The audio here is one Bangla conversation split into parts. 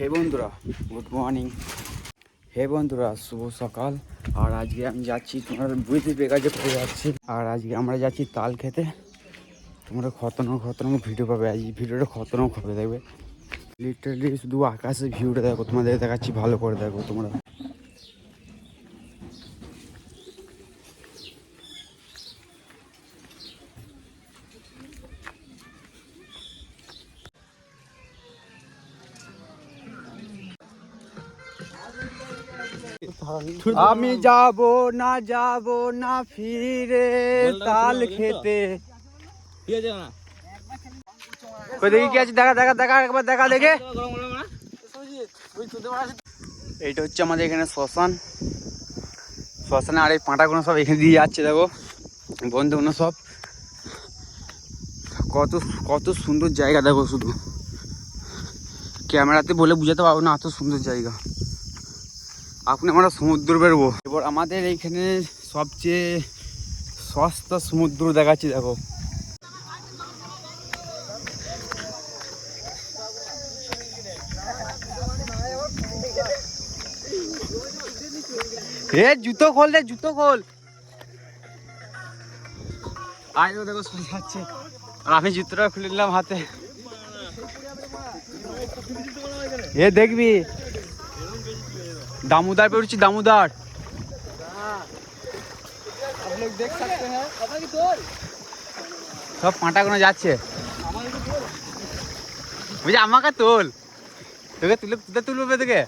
হে বন্ধুরা গুড মর্নিং হে বন্ধুরা, শুভ সকাল। আর আজকে আমি যাচ্ছি তোমার বুঝতে পেয়ে পড়ে যাচ্ছি। আর আজকে আমরা যাচ্ছি তাল খেতে। তোমরা খতরনাক খতরনাক ভিডিও পাবে। আজ ভিডিওটা খতরনাক হবে, দেখবে। লিটারলি শুধু আকাশে ভিউটা দেখো, তোমাদের দেখাচ্ছি, ভালো করে দেখো তোমরা। আমি যাব না যাব না ফিরে তাল খেতে। দেখি কি আছে? দেখা দেখা দেখা একবার দেখা দেখে। এইটা হচ্ছে আমাদের এখানে শ্মশান। শ্মশানে আর এই পাঁটাগুলো সব এখানে দিয়ে যাচ্ছে দেখো। বন্ধুগুলো সব। কত কত সুন্দর জায়গা দেখো শুধু। ক্যামেরাতে বলে বুঝাতে পারব না এত সুন্দর জায়গা। এখন আমরা সমুদ্র বেরোবো। এবার আমাদের এইখানে সবচেয়ে সস্তা সমুদ্র দেখাচ্ছি, দেখো। রে জুতো খোল রে, জুতো খোল। আয় দেখো সরে যাচ্ছে। আর আমি জুতোটা খুলে নিলাম হাতে। এ, দেখবি? দামোদার বেরোচ্ছি দামোদার। সব পাঁটা কোনো যাচ্ছে। বুঝলি আমাকে তোল। তোকে তুলে তুলে তুলবে তোকে?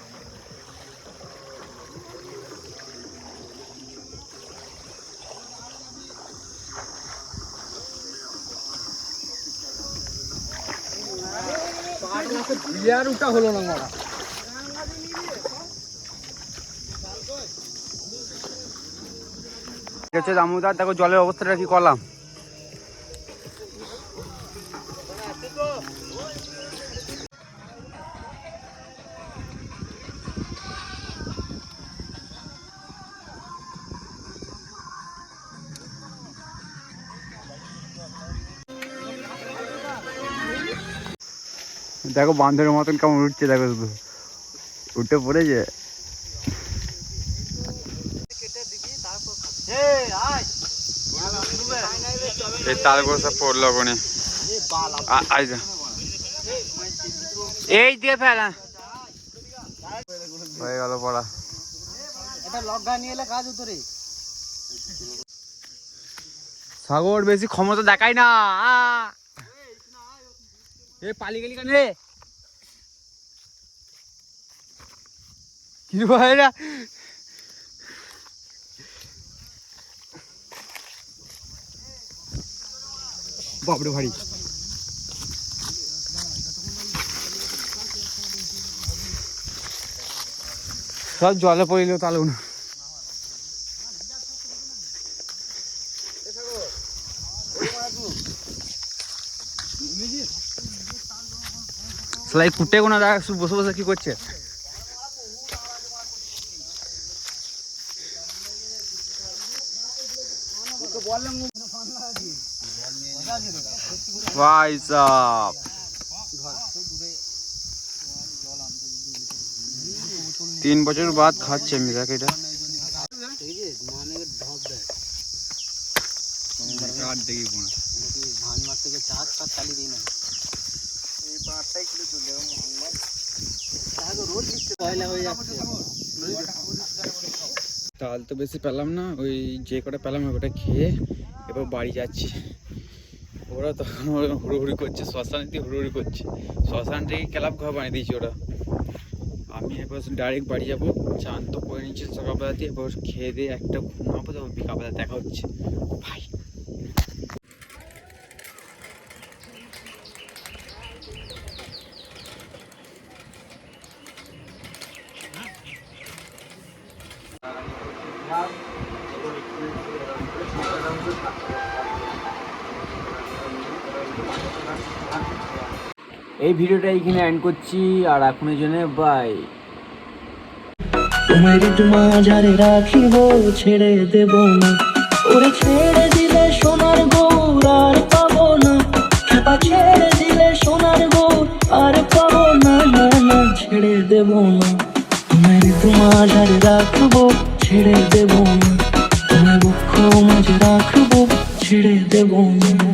উঠা হলো না মারা। হচ্ছে দামোদার, দেখো জলের অবস্থাটা কি করলাম দেখো বান্ধবের মতন কেমন উঠছে, দেখো শুধু। উঠে পড়েছে। এই তারপর সব পড়ল কোনে এই দিয়ে ফেলা হয়ে। গেল পড়া। এটা লগ্গা নিয়ে এলে কাজ হতো রে। সাগর বেশি ক্ষমতা দেখাই না। এ পালি গেলি কেন রে? কি রে ভাই এরা? বাপরে ভারী। সব জলে পড়িল তাহলে সেলাই কুটে কোনা দেখ বসে বসে কি করছে? ভাই সাহ তিন বছর বাদ খাচ্ছে আমি দেখ এটা। কোনা ধান মাছ থেকে চাঁদ ফাঁদ চালিয়ে দিই না এই চলে তো বেশি পেলাম না, ওই যে কটা পেলাম ওটা খেয়ে এবার বাড়ি যাচ্ছি। ওরা তখন হুড়োহুড়ি করছে, শ্মশান দিয়ে হুড়োহুড়ি করছে। শ্মশান থেকে ক্লাব ঘর বানিয়ে দিয়েছে ওরা। আমি এবার ডাইরেক্ট বাড়ি যাব, চান তো করে নিচ্ছি সকালবেলাতে। এবার খেয়ে দিয়ে একটা ঘুমাবো তখন বিকালবেলা দেখা হচ্ছে। ভাই এই ভিডিওটা এইখানে এন্ড করছি, আর এখনের জন্য বাই তোমার মাঝারে রাখিব, ছেড়ে দেব না। ওরে ছেড়ে দিলে সোনার গৌর আর পাবো না। খেপা ছেড়ে দিলে সোনার গৌর আর পাবো না না না, ছেড়ে দেব না। তোমার তোমার রাখব, ছেড়ে দেব না। তোমার বক্ষ মাঝে রাখব, ছেড়ে দেব না।